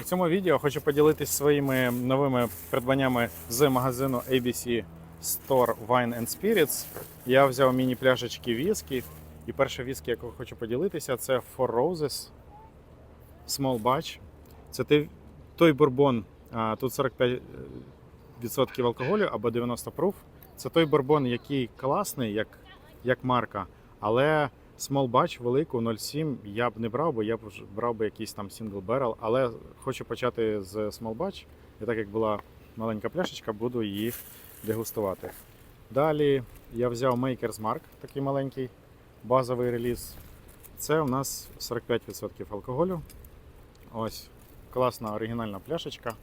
У цьому відео хочу поділитися своїми новими придбаннями з магазину ABC Store Wine and Spirits. Я взяв міні-пляшечки віскі. І перше віскі, якого хочу поділитися, це Four Roses Small Batch. Це той, бурбон, тут 45% алкоголю або 90 proof. Це той бурбон, який класний, як, як марка, але Small Batch велику 0,7 я б не брав, бо я б брав би якийсь там Single Barrel, але хочу почати з Small Batch. І так як була маленька пляшечка, буду її дегустувати. Далі я взяв Maker's Mark, такий маленький базовий реліз. Це у нас 45% алкоголю. Ось класна оригінальна пляшечка.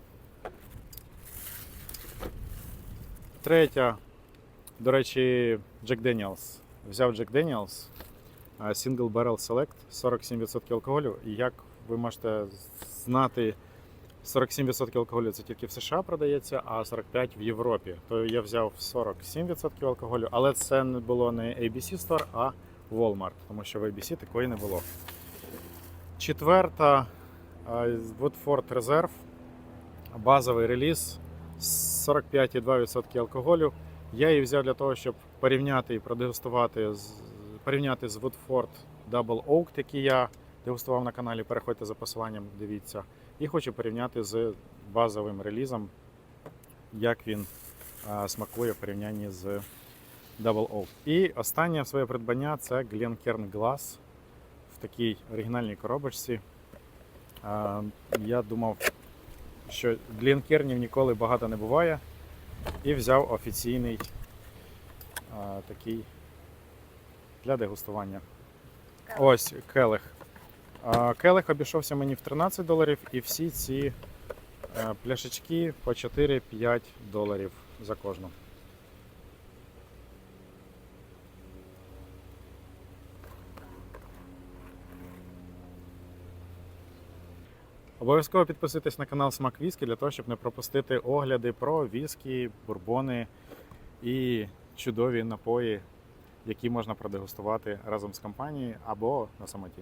Третя, до речі, Jack Daniels. Взяв Jack Daniels Single Barrel Select 47% алкоголю. І як ви можете знати, 47% алкоголю це тільки в США продається, а 45% в Європі. То я взяв 47% алкоголю, але це не було не ABC Store, а Walmart, тому що в ABC такої не було. Четверта Woodford Reserve, базовий реліз 45,2% алкоголю. Я її взяв для того, щоб порівняти і продегустувати з порівняти з Woodford Double Oak, який я дегустував на каналі. Переходьте за посиланням, дивіться. І хочу порівняти з базовим релізом, як він смакує в порівнянні з Double Oak. І останнє своє придбання це Glencairn Glass в такій оригінальній коробочці. Я думав, що Glencairnів ніколи багато не буває. І взяв офіційний такий для дегустування. Ось келих. Келих обійшовся мені в 13 доларів, і всі ці е, пляшечки по 4-5 доларів за кожну. Обов'язково підписуйтесь на канал Смак Віскі для того, щоб не пропустити огляди про віскі, бурбони і чудові напої, які можна продегустувати разом з компанією або на самоті.